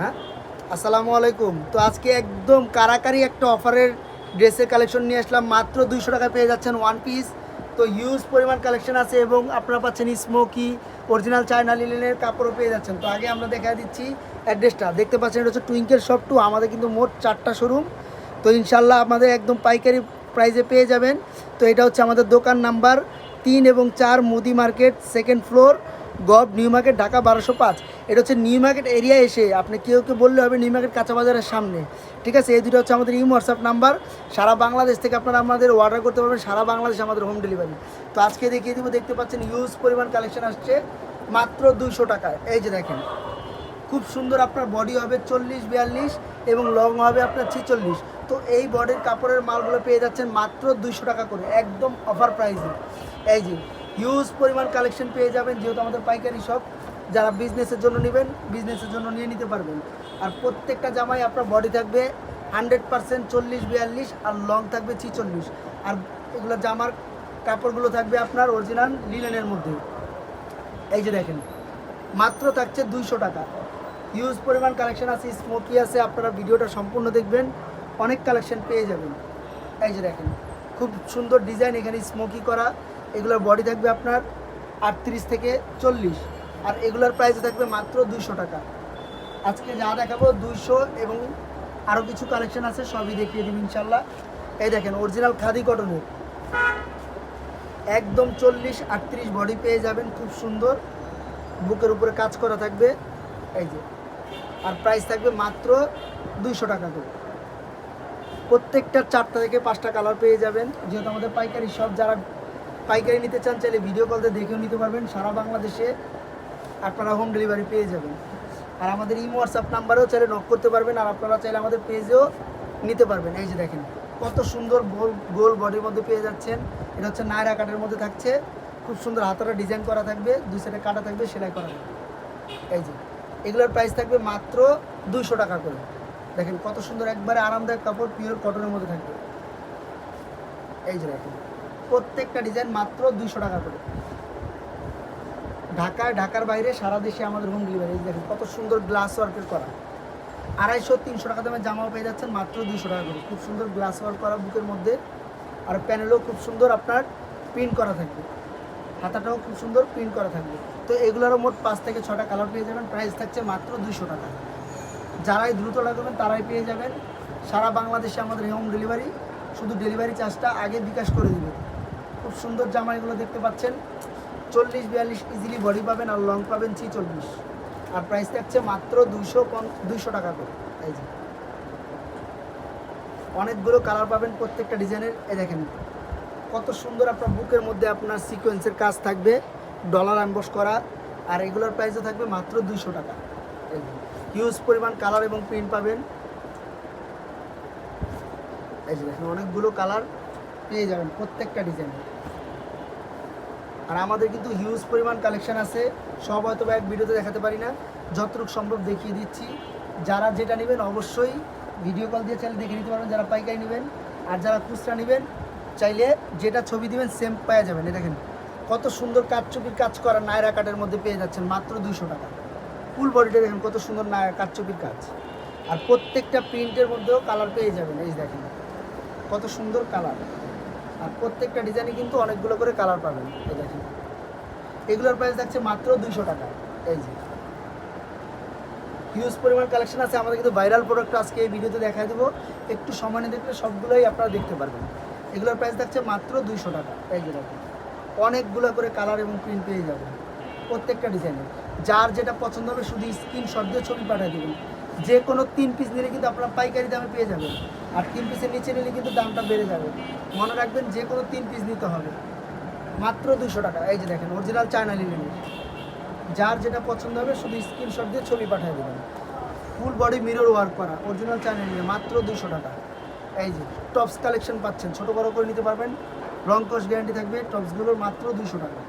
হ্যাঁ? আসসালামু আলাইকুম। তো আজকে একদম কারাকারি একটা অফারের ড্রেসের কালেকশন নিয়ে আসলাম। মাত্র দুইশো টাকা পেয়ে যাচ্ছেন ওয়ান পিস তো হিউজ পরিমাণ কালেকশন আছে এবং আপনারা পাচ্ছেন স্মোকি অরিজিনাল চায়না লিলেনের কাপড়ও পেয়ে যাচ্ছেন। তো আগে আমরা দেখা দিচ্ছি অ্যাড্রেসটা দেখতে পাচ্ছেন এটা হচ্ছে টুইঙ্কেল শপ টু আমাদের কিন্তু মোট চারটা শোরুম তো ইনশাল্লাহ আমাদের একদম পাইকারি প্রাইজে পেয়ে যাবেন। তো এটা হচ্ছে আমাদের দোকান নাম্বার তিন এবং চার, মুদি market second floor gov, new market, Dhaka বারোশো পাঁচ। এটা হচ্ছে নিউ মার্কেট এরিয়া এসে আপনি কেউ কেউ বললে হবে নিউ মার্কেট কাঁচা বাজারের সামনে। ঠিক আছে? এই দুটো হচ্ছে আমাদের ইম হোয়াটসঅ্যাপ নাম্বার সারা বাংলাদেশ থেকে আপনারা আমাদের অর্ডার করতে পারবেন। সারা বাংলাদেশ আমাদের হোম ডেলিভারি তো আজকে দেখিয়ে দেবো, দেখতে পাচ্ছেন ইউজ পরিমাণ কালেকশন আসছে। মাত্র দুইশো টাকায়। এই যে দেখেন, খুব সুন্দর আপনার বডি হবে চল্লিশ, বিয়াল্লিশ এবং লং হবে আপনার ছেচল্লিশ। তো এই বডির কাপড়ের মালগুলো পেয়ে যাচ্ছেন মাত্র দুইশো টাকা করে, একদম অফার প্রাইসে এই যে হিউজ পরিমাণ কালেকশন পেয়ে যাবেন, যেহেতু আমাদের পাইকারি শপ যারা বিজনেসের জন্য নেবেন বিজনেসের জন্য নিয়ে নিতে পারবেন। আর প্রত্যেকটা জামাই আপনার বডি থাকবে হান্ড্রেড পার্সেন্ট চল্লিশ, বিয়াল্লিশ আর লং থাকবে ছিচল্লিশ। আর এগুলো জামার কাপড়গুলো থাকবে আপনার অরিজিনাল লিলেনের মধ্যে। এই যে দেখেন, মাত্র থাকছে দুইশো টাকা। হিউজ পরিমাণ কালেকশন আছে স্মোকি আছে, আপনারা ভিডিওটা সম্পূর্ণ দেখবেন, অনেক কালেকশন পেয়ে যাবেন। এই যে দেখেন, খুব সুন্দর ডিজাইন এখানে স্মোকি করা। এগুলোর বডি থাকবে আপনার আটত্রিশ থেকে চল্লিশ। আর এগুলোর প্রাইস থাকবে মাত্র দুইশো টাকা। আজকে যা দেখাবো দুইশো এবং আরও কিছু কালেকশন আছে, সবই দেখিয়ে দিব ইনশাল্লাহ এই দেখেন অরিজিনাল খাদি কটনের একদম চল্লিশ, আটত্রিশ বডি পেয়ে যাবেন, খুব সুন্দর। বুকের উপরে কাজ করা থাকবে। এই যে, আর প্রাইস থাকবে মাত্র দুইশো টাকা করে। প্রত্যেকটার চারটা থেকে পাঁচটা কালার পেয়ে যাবেন। যেহেতু আমাদের পাইকারি সব যারা পাইকারি নিতে চান চাইলে ভিডিও কলতে দেখেও নিতে পারবেন। সারা বাংলাদেশে আপনারা হোম ডেলিভারি পেয়ে যাবেন। আর আমাদের ইমো হোয়াটসঅ্যাপ নাম্বারেও চাইলে নক করতে পারবেন, আর আপনারা চাইলে আমাদের পেজেও নিতে পারবেন। এই যে দেখেন, কত সুন্দর গোল গোল বডির মধ্যে পেয়ে যাচ্ছেন। এটা হচ্ছে নায়রা কাটের মধ্যে থাকছে। খুব সুন্দর হাতাটা ডিজাইন করা থাকবে। দুই সাইডে কাটা থাকবে, সেলাই করা থাকবে। এই যে, এগুলোর প্রাইস থাকবে মাত্র দুইশো টাকা করে। দেখেন কত সুন্দর একবারে আরামদায়ক কাপড় পিওর কটনের মধ্যে থাকবে। এই যে দেখেন। প্রত্যেকটা ডিজাইন মাত্র দুইশো টাকা করে। ঢাকায়, ঢাকার বাইরে সারা দেশে আমাদের হোম ডেলিভারি দেখেন কত সুন্দর গ্লাস ওয়ার্কের করা। আড়াইশো, তিনশো টাকা দামে জামাও পেয়ে যাচ্ছেন, মাত্র দুইশো টাকা করে। খুব সুন্দর গ্লাস ওয়ার্ক করা বুকের মধ্যে। আর প্যানেলও খুব সুন্দর আপনার প্রিন্ট করা থাকবে। হাতাটাও খুব সুন্দর প্রিন্ট করা থাকবে। তো এগুলোরও মোট পাঁচ থেকে ছটা কালার পেয়ে যাবেন। প্রাইস থাকছে মাত্র দুইশো টাকা। যারাই দ্রুত লাগবেন, তারাই পেয়ে যাবেন। সারা বাংলাদেশে আমাদের হোম ডেলিভারি শুধু ডেলিভারি চার্জটা আগে বিকাশ করে দিবে। খুব সুন্দর জামা এগুলো দেখতে পাচ্ছেন। চল্লিশ, বিয়াল্লিশ ইজিলি বডি পাবেন আর লং পাবেন ছি চল্লিশ আর প্রাইস থাকছে মাত্র দুইশো দুইশো টাকা করে। এই যে। অনেকগুলো কালার পাবেন প্রত্যেকটা ডিজাইনের এই দেখেন, কত সুন্দর আপনার বুকের মধ্যে আপনার সিকোয়েন্সের কাজ থাকবে ডলার অ্যাম্বস করা, আর এগুলোর প্রাইসও থাকবে মাত্র দুইশো টাকা। হিউজ পরিমাণ কালার এবং প্রিন্ট পাবেন। এই যে দেখেন, অনেকগুলো কালার পেয়ে যাবেন প্রত্যেকটা ডিজাইন আর আমাদের কিন্তু হিউজ পরিমাণ কালেকশন আছে। সব হয়তো এক ভিডিওতে দেখাতে পারি না। যতটুকু সম্ভব দেখিয়ে দিচ্ছি। যারা যেটা নেবেন অবশ্যই ভিডিও কল দিয়ে চাইলে দেখে নিতে পারবেন, যারা পাইকারি নেবেন। আর যারা খুচরা নেবেন, চাইলে যেটা ছবি দিবেন সেম পাওয়া যাবেন এই দেখেন, কত সুন্দর কাঠচুপির কাজ করা নায়রা কাটের মধ্যে পেয়ে যাচ্ছেন মাত্র দুইশো টাকা। ফুল বডিটা দেখেন, কত সুন্দর নায়রা কাঠচুপির কাজ। আর প্রত্যেকটা প্রিন্টের মধ্যেও কালার পেয়ে যাবেন। এই দেখেন, কত সুন্দর কালার আর প্রত্যেকটা ডিজাইনে কিন্তু অনেকগুলো করে কালার পাবেন, এই দেখেন। এগুলোর প্রাইস থাকছে মাত্র দুইশো টাকা, এই যে। হিউজ পরিমাণ কালেকশন আছে, আমাদের কিন্তু ভাইরাল প্রোডাক্ট আজকে এই ভিডিওতে দেখা দেবো। একটু সময় নিয়ে দেখলে সবগুলোই আপনারা দেখতে পারবেন। এগুলোর প্রাইস থাকছে মাত্র দুইশো টাকা, এই যে দেখেন। অনেকগুলো করে কালার এবং প্রিন্ট পেয়ে যাবেন, প্রত্যেকটা ডিজাইনের যার যেটা পছন্দ হবে শুধু স্ক্রিনশট দিয়ে ছবি পাঠিয়ে দেবেন। যে কোনো তিন পিস নিলে কিন্তু আপনারা পাইকারি দামে পেয়ে যাবেন। আর তিন পিসের নিচে নিলে কিন্তু দামটা বেড়ে যাবে। মনে রাখবেন যে কোনো তিন পিস নিতে হবে। মাত্র দুশো টাকা। এই যে দেখেন অরিজিনাল চায়না লিনেনের যার যেটা পছন্দ হবে, শুধু স্ক্রিনশট দিয়ে ছবি পাঠিয়ে দেবেন। ফুল বডি মিরর ওয়ার্ক করা অরিজিনাল চায়না লিনেন মাত্র দুশো টাকা। এই যে টপস কালেকশন পাচ্ছেন। ছোটো বড়ো করে নিতে পারবেন। রং কস গ্যারান্টি থাকবে টপসগুলোর মাত্র দুশো টাকা।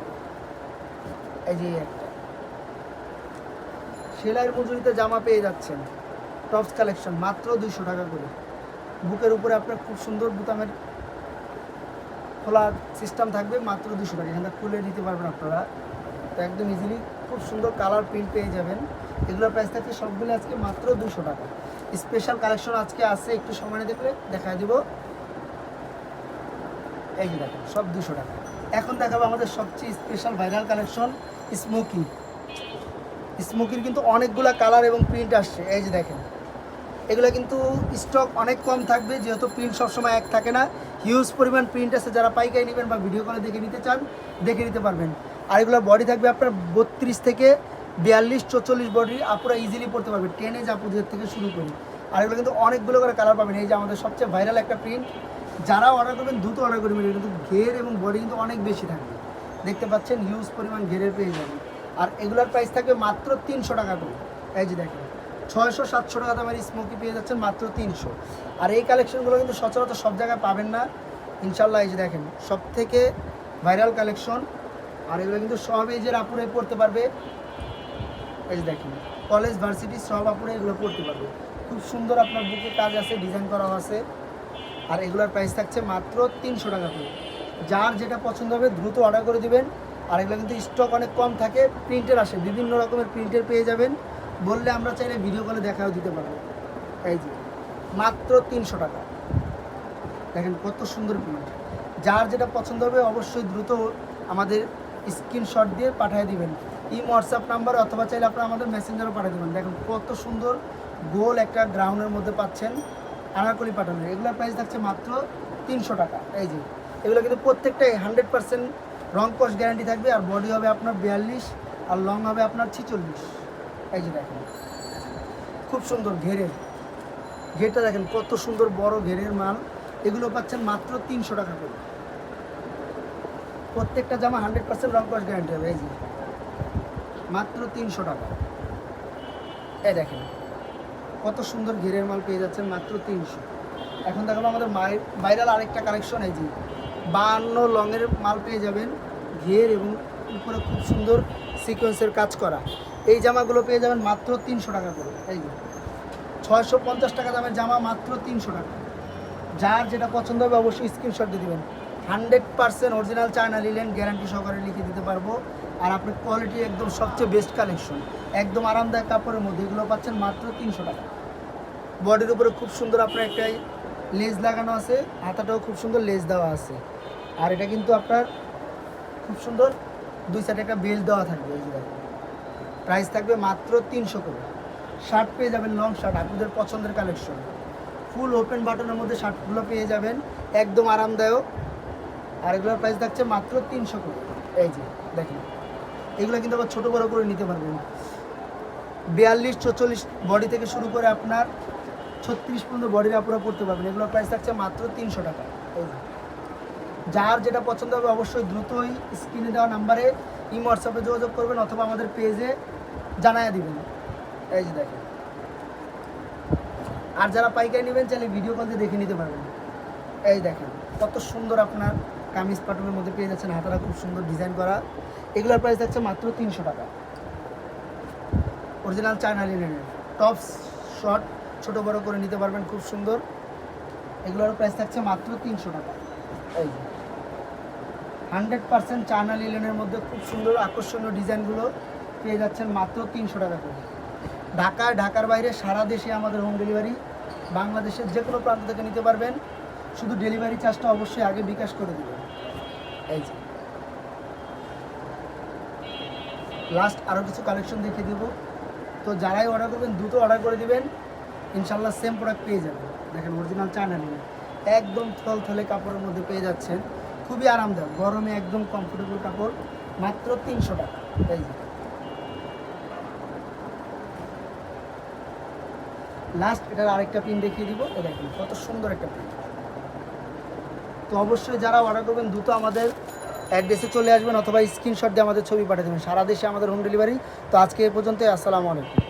এই যে একটা। সেলাইয়ের মজুরিতে জামা পেয়ে যাচ্ছেন। টপস কালেকশন মাত্র দুশো টাকা করে। বুকের উপরে আপনার খুব সুন্দর বুতামের খোলার সিস্টেম থাকবে মাত্র দুশো টাকা। এখানে খুলে নিতে পারবেন আপনারা। তো একদম ইজিলি খুব সুন্দর কালার প্রিন্ট পেয়ে যাবেন। এগুলোর প্রাইস থাকছে সবগুলো আজকে মাত্র দুশো টাকা। স্পেশাল কালেকশন আজকে আছে, একটু সময় দেখলে দেখা দিব। এই দেখেন, সব দুশো টাকা। এখন দেখাবো আমাদের সবচেয়ে স্পেশাল ভাইরাল কালেকশন স্মোকি স্মোকির কিন্তু অনেকগুলো কালার এবং প্রিন্ট আসছে। এই যে দেখেন এগুলো কিন্তু স্টক অনেক কম থাকবে, যেহেতু প্রিন্ট সবসময় এক থাকে না। হিউজ পরিমাণ প্রিন্ট আছে, যারা পাইকারি নেবেন বা ভিডিও কলে দেখে নিতে চান, দেখে নিতে পারবেন। আর এগুলো বডি থাকবে আপনার বত্রিশ থেকে বিয়াল্লিশ, চৌচল্লিশ বডি আপুরা ইজিলি পড়তে পারবেন টেন এজ আপুদের থেকে শুরু করি। আর এগুলো কিন্তু অনেকগুলো করে কালার পাবেন। এই যে আমাদের সবচেয়ে ভাইরাল একটা প্রিন্ট যারা অর্ডার করবেন, দ্রুত অর্ডার করবেন কিন্তু ঘের এবং বডি কিন্তু অনেক বেশি থাকবে। দেখতে পাচ্ছেন হিউজ পরিমাণ ঘেরের পেয়ে যাবেন। আর এগুলোর প্রাইস থাকবে মাত্র তিনশো টাকা করে। এই যে দেখেন ছয়শো, সাতশো টাকা দামের স্মোকি পেয়ে যাচ্ছেন মাত্র তিনশো। আর এই কালেকশনগুলো কিন্তু সচরাচর সব জায়গায় পাবেন না। ইনশাল্লাহ এই যে দেখেন সব থেকে ভাইরাল কালেকশন আর এগুলো কিন্তু সব এজের আপুরে পড়তে পারবে। এই যে দেখেন কলেজ ভার্সিটি সব আপুরে এগুলো পড়তে পারবে। খুব সুন্দর আপনার বুকে কাজ আছে ডিজাইন করাও আছে। আর এগুলোর প্রাইস থাকছে মাত্র তিনশো টাকা করে। যার যেটা পছন্দ হবে দ্রুত অর্ডার করে দিবেন। আর এগুলো কিন্তু স্টক অনেক কম থাকে প্রিন্টের আসে, বিভিন্ন রকমের প্রিন্টের পেয়ে যাবেন। বললে আমরা চাইলে ভিডিও কলে দেখাও দিতে পারব। এই যে, মাত্র তিনশো টাকা। দেখেন কত সুন্দর প্রিন্ট যার যেটা পছন্দ হবে অবশ্যই দ্রুত আমাদের স্ক্রিনশট দিয়ে পাঠিয়ে দিবেন। ইম হোয়াটসঅ্যাপ নাম্বার অথবা চাইলে আপনারা আমাদের মেসেঞ্জারও পাঠিয়ে দেবেন। দেখেন কত সুন্দর গোল একটা গ্রাউন্ডের মধ্যে পাচ্ছেন আনারকলি পাঠানো এগুলোর প্রাইস থাকছে মাত্র তিনশো টাকা। এই যে, এগুলো কিন্তু প্রত্যেকটাই হান্ড্রেড পার্সেন্ট রং কস্ট গ্যারান্টি থাকবে। আর বডি হবে আপনার বিয়াল্লিশ, আর লং হবে আপনার ছিচল্লিশ। এই যে দেখেন, খুব সুন্দর ঘেরের ঘেরটা দেখেন, কত সুন্দর বড় ঘেরের মাল। এগুলো পাচ্ছেন মাত্র তিনশো টাকা করে। প্রত্যেকটা জামা হান্ড্রেড পার্সেন্ট রং কস্ট গ্যারান্টি হবে, এই যে। মাত্র তিনশো টাকা। এই দেখেন, কত সুন্দর ঘেরের মাল পেয়ে যাচ্ছেন মাত্র তিনশো। এখন দেখাবো আমাদের ভাইরাল আরেকটা কালেকশন এই যে। বান্ন লংয়ের মাল পেয়ে যাবেন ঘের এবং উপরে খুব সুন্দর সিকোয়েন্সের কাজ করা। এই জামাগুলো পেয়ে যাবেন মাত্র তিনশো টাকা করে, এই ছয়শো পঞ্চাশ টাকা দামের জামা মাত্র তিনশো টাকা। যার যেটা পছন্দ হবে অবশ্যই স্ক্রিনশট দিয়ে দেবেন। হান্ড্রেড পার্সেন্ট অরিজিনাল চায়না নিলেন গ্যারান্টি সহকারে লিখে দিতে পারব। আর আপনার কোয়ালিটি একদম সবচেয়ে বেস্ট কালেকশন একদম আরামদায়ক কাপড়ের মধ্যে এগুলো পাচ্ছেন মাত্র তিনশো টাকা। বডির উপরে খুব সুন্দর আপনার একটা লেজ লাগানো আছে, হাতাটাও খুব সুন্দর লেজ দেওয়া আছে। আর এটা কিন্তু আপনার খুব সুন্দর দুই সাইডে একটা বেল্ট দেওয়া থাকবে, এই প্রাইস থাকবে মাত্র তিনশো করে। শার্ট পেয়ে যাবেন লং শার্ট আপনাদের পছন্দের কালেকশন ফুল ওপেন বাটনের মধ্যে শার্টগুলো পেয়ে যাবেন, একদম আরামদায়ক। আর এগুলোর প্রাইস থাকছে মাত্র তিনশো করে। এই যে, দেখেন। এগুলো কিন্তু আবার ছোটো বড়ো করে নিতে পারবেন। বিয়াল্লিশ, চৌচল্লিশ বডি থেকে শুরু করে আপনার ছত্রিশ পর্যন্ত বডির আপনারা পড়তে পারবেন। এগুলোর প্রাইস থাকছে মাত্র তিনশো টাকা। এই যে, যার যেটা পছন্দ হবে অবশ্যই দ্রুতই স্ক্রিনে দেওয়া নাম্বারে ইম হোয়াটসঅ্যাপে যোগাযোগ করবেন অথবা আমাদের পেজে জানায় দিবেন এই যে দেখেন। আর যারা পাইকারি নেবেন, চাইলে ভিডিও কল দিয়ে দেখে নিতে পারবেন। এই দেখেন, কত সুন্দর আপনার কামিজ পাটনের মধ্যে পেয়ে যাচ্ছেন হাতারা, খুব সুন্দর ডিজাইন করা। এগুলোর প্রাইস থাকছে মাত্র তিনশো টাকা। অরিজিনাল চায়না লিনেনের টপস শর্ট ছোট বড় করে নিতে পারবেন, খুব সুন্দর। এগুলোর প্রাইস থাকছে মাত্র তিনশো টাকা। এই হান্ড্রেড পার্সেন্ট চায়না লিলেনের মধ্যে খুব সুন্দর আকর্ষণীয় ডিজাইনগুলো পেয়ে যাচ্ছেন মাত্র তিনশো টাকা করে। ঢাকায়, ঢাকার বাইরে সারা দেশে আমাদের হোম ডেলিভারি বাংলাদেশের যে কোনো প্রান্ত থেকে নিতে পারবেন। শুধু ডেলিভারি চার্জটা অবশ্যই আগে বিকাশ করে দেবেন। এই যে। লাস্ট আরও কিছু কালেকশন দেখিয়ে দেবো। তো যারাই অর্ডার করবেন, দ্রুত অর্ডার করে দিবেন। ইনশাল্লাহ সেম প্রোডাক্ট পেয়ে যাবেন। দেখেন অরিজিনাল চায়না নিয়ে। একদম থল থলে কাপড়ের মধ্যে পেয়ে যাচ্ছেন। খুবই আরামদায়ক, গরমে একদম কমফোর্টেবল কাপড়, মাত্র তিনশো টাকা। এই লাস্ট এটার আরেকটা পিন দেখিয়ে দিব। এ দেখেন, কত সুন্দর একটা পিন তো অবশ্যই যারা অর্ডার করবেন, দ্রুত আমাদের অ্যাড্রেসে চলে আসবেন অথবা স্ক্রিনশট দিয়ে আমাদের ছবি পাঠিয়ে দেবেন। সারা দেশে আমাদের হোম ডেলিভারি তো আজকে এ পর্যন্তই, আসসালামু আলাইকুম।